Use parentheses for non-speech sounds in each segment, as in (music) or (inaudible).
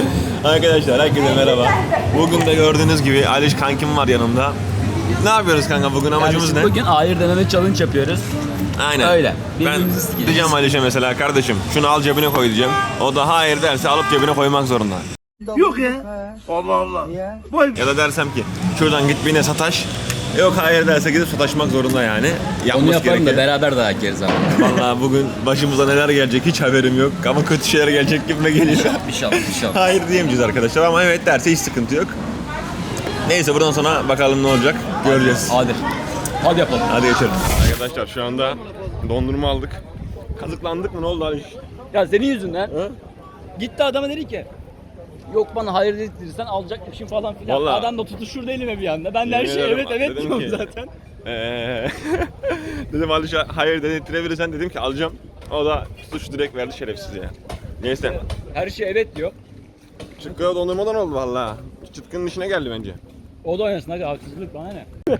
(laughs) Arkadaşlar herkese merhaba. Bugün de gördüğünüz gibi Aliş kankim var yanımda. Ne yapıyoruz kanka bugün amacımız ne? Bugün hayır deneme challenge yapıyoruz. Aynen. Öyle. Ben Birbirimizi sikeceğiz. diyeceğim Aliş'e mesela kardeşim şunu al cebine koy diyeceğim. O da hayır derse alıp cebine koymak zorunda. Yok ya. Allah Allah. Vay Ya da dersem ki şuradan git birine sataş. Yok hayır derse gidip sataşmak zorunda yani. Onu Yapması yaparım da beraber dayak yeriz ama. (laughs) Vallahi bugün başımıza neler gelecek hiç haberim yok. Ama kötü şeyler gelecek gibi geliyor. İnşallah inşallah. (laughs) Hayır diyemeyeceğiz arkadaşlar ama evet derse hiç sıkıntı yok. Neyse buradan sonra bakalım ne olacak göreceğiz. Hadi. Hadi yapalım. Hadi geçelim. Arkadaşlar şu anda dondurma aldık. Kazıklandık mı ne oldu Ali? Ya senin yüzünden. Hı? Gitti adama dedi ki. Yok bana hayır dedirsen alacakmışım falan filan. Vallahi. Adam da tutuşurdu elime bir anda. Ben de her Yemin ederim, evet evet dedim diyorum ki- zaten. Ee, (laughs) dedim Aliş'e hayır dedirttirebilirsen dedim ki alacağım. O da suç direkt verdi şerefsiz ya. Neyse. Her şeye evet diyor. Çıkkı dondurmadan oldu valla. Çıtkının işine geldi bence. O da oynasın hadi haksızlık bana ne? (laughs)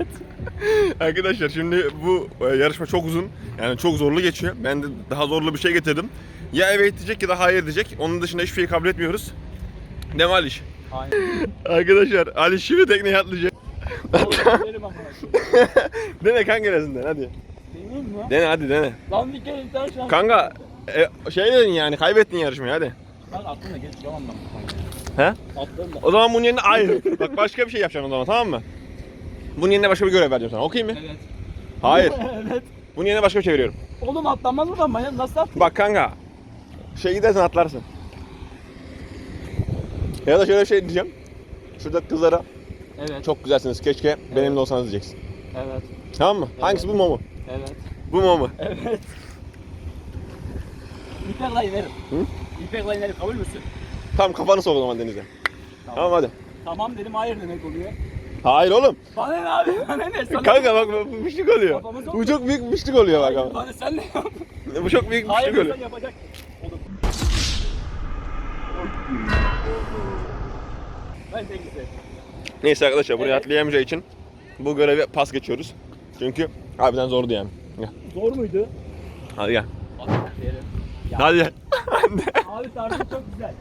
Arkadaşlar şimdi bu e, yarışma çok uzun. Yani çok zorlu geçiyor. Ben de daha zorlu bir şey getirdim. Ya evet diyecek ya da hayır diyecek. Onun dışında hiçbir şeyi kabul etmiyoruz. Değil mi Aliş? Aynen. Arkadaşlar Aliş şimdi tekneye atlayacak. (laughs) Dene kanka neresinden hadi. Deneyim mi? Dene hadi dene. Lan bir kere internet şu an. Kanka e, şey dedin yani kaybettin yarışmayı hadi. Ben aklımda geç yalan. He? Aklımda. O zaman bunun yerine hayır. Bak başka bir şey yapacaksın o zaman tamam mı? Bunun yerine başka bir görev vereceğim sana. Okey mi? Evet. Hayır. (laughs) evet. Bunun yerine başka bir şey veriyorum. Oğlum atlanmaz mı lan manyak nasıl at? Bak kanka. Şey gidersen atlarsın. Ya da şöyle bir şey diyeceğim. Şurada kızlara Evet. çok güzelsiniz keşke benimle olsanız diyeceksin. Evet. Tamam mı? Hangisi bu mu mu? Evet. Bu mu mu? Evet. İpek layı verin. Hı? İpek layı verin kabul müsün? Tamam kafanı sok o zaman denize. Tamam hadi. Tamam dedim hayır demek oluyor. Hayır oğlum. Bana ne abi? Bana ne? Sana Kanka bak bu müşrik oluyor. Kafamı sok. Bu çok büyük müşrik oluyor bak ama. Bana sen ne yap? Bu çok büyük bir Hayır müşrik oluyor. sen yapacak. Neyse arkadaşlar buraya Evet. atlayamayacağı için bu görevi pas geçiyoruz. Çünkü harbiden zordu yani. Gel. Zor muydu? Hadi gel. Ya. Hadi gel. Abi tarzın çok güzel.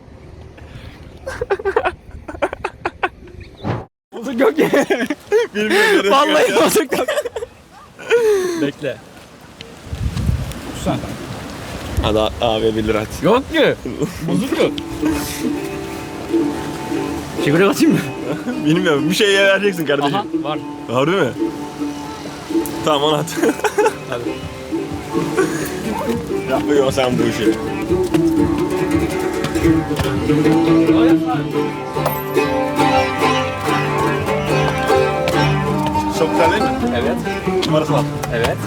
(laughs) Bozuk yok. Bilmiyorum. Vallahi bozuk yok. Bekle. Sen. Hadi abi 1 lira at. Yok ki. Bozuk yok. (laughs) Çevirek atayım mı? (laughs) Bilmiyorum. Bir şey vereceksin kardeşim. Aha var. Harbi mi? Tamam onu at. (laughs) Hadi. Yapıyor sen bu işi. Çok güzel değil mi? Evet. Numarası al. Evet.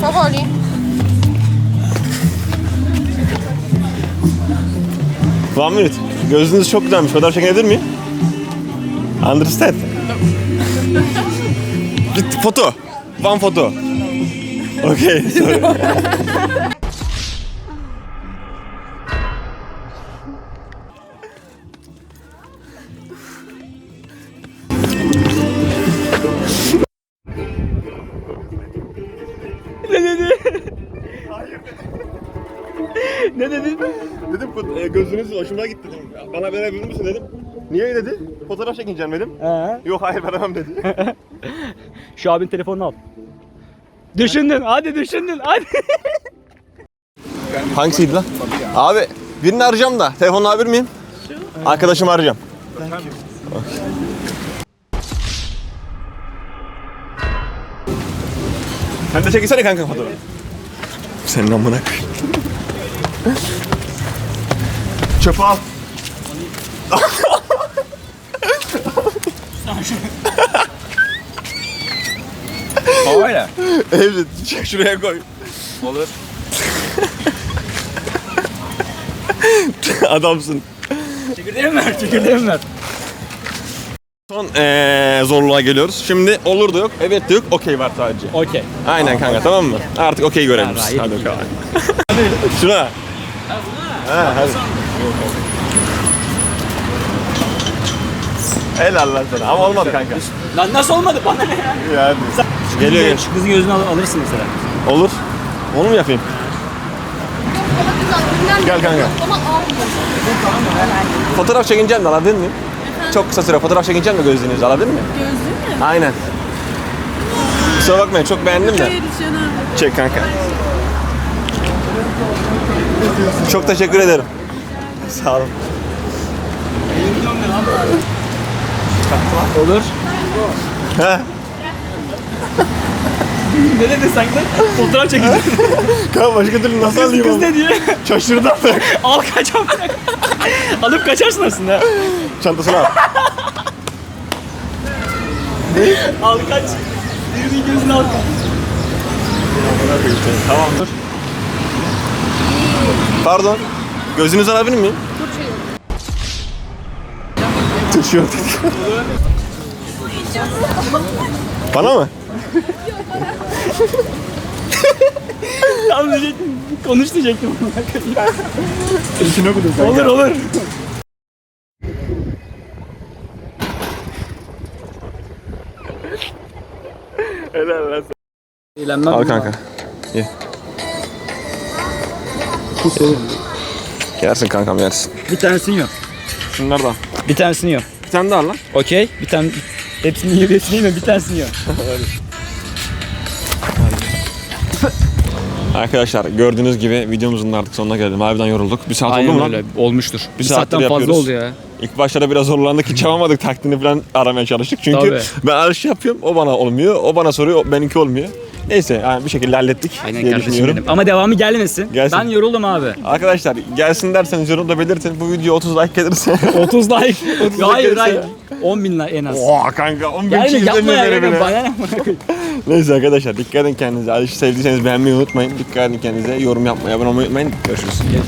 Powoli. One minute. Gözünüz çok güzelmiş. Fotoğraf çekebilir miyim? Understand? Git foto. One foto. Okay, sorry. Ne (laughs) dedin? Dedim e, gözünüz hoşuma gitti dedim. Bana verebilir misin dedim. Niye dedi? Fotoğraf çekeceğim dedim. He. Yok hayır veremem dedi. (laughs) Şu abin telefonunu al. Düşündün, hadi düşündün, hadi. (laughs) Hangisiydi lan? Abi birini arayacağım da telefonunu alabilir miyim? Arkadaşımı arayacağım. Sen de çekilsene kanka fotoğraf. Senin amına koyayım. Çöpü al. Evde çek şuraya koy. Olur. Adamsın. Çekirdeğimi ver, çekirdeğimi ver. Son eee zorluğa geliyoruz. Şimdi olur da yok, evet de yok, okey var sadece. Okey. Aynen kanka tamam mı? Artık okey görelim biz. Hadi bakalım. (laughs) Şuna. Ha, hadi. Helal lan sana ama olmadı kanka. Lan nasıl olmadı bana ne ya? Ya hadi. Geliyor. gel. Şu kızın gözünü al- alırsın mesela. Olur. Onu mu yapayım? Gel kanka. Ama. Fotoğraf çekineceğim de alabilir miyim? Çok kısa süre fotoğraf çekineceğim de gözlüğünüzü alabilir miyim? Gözlüğü mü? Aynen. Kusura bakmayın çok beğendim de. Hayır canım. Çek kanka. Çok teşekkür ederim. Sağ olun. Olur. He. (laughs) ne dedin sen de? Fotoğraf çekeceğim. (laughs) Kanka başka türlü nasıl Kız, alayım kız onu? ne diyor? Şaşırdım. (laughs) al kaç al. Alıp kaçarsın aslında. Çantasını al. Al kaç. Birinin gözünü al. Tamam dur. Pardon. Gözünüzü alabilir miyim? Turşuyor. Bana mı? Tamam diyecektim. Konuş diyecektim. İçine okudum olur olur. Helal lan. Eğlenmem. Al kanka. Ye. Yersin kankam yersin. Bir tanesini yiyor. Şunlardan. Bir tanesini yiyor. Bir tane daha al lan. Okey. Bir tane hepsini yiyor, hepsini yemiyor. Bir tanesini yiyor. (laughs) Arkadaşlar gördüğünüz gibi videomuzun da artık sonuna geldim. Harbiden yorulduk. Bir saat oldu mu lan? Olmuştur. Bir, saattir saatten fazla yapıyoruz. oldu ya. İlk başlarda biraz zorlandık hiç yapamadık taktiğini falan aramaya çalıştık. Çünkü Tabii. ben alış yapıyorum o bana olmuyor. O bana soruyor benimki olmuyor. Neyse yani bir şekilde hallettik Aynen diye kardeşim düşünüyorum. benim. Ama devamı gelmesin. Gelsin. Ben yoruldum abi. Arkadaşlar gelsin derseniz yorumda belirtin. Bu video 30 like gelirse. (laughs) 30 like. hayır gelirse- hayır. 10 bin like en az. Oha kanka 10 bin Gelme kişi yapma izlemiyor ya. beni bile. bana ne? (laughs) Neyse arkadaşlar dikkat edin kendinize. Alış'ı sevdiyseniz beğenmeyi unutmayın. Dikkat edin kendinize. Yorum yapmayı, abone olmayı unutmayın. Görüşürüz.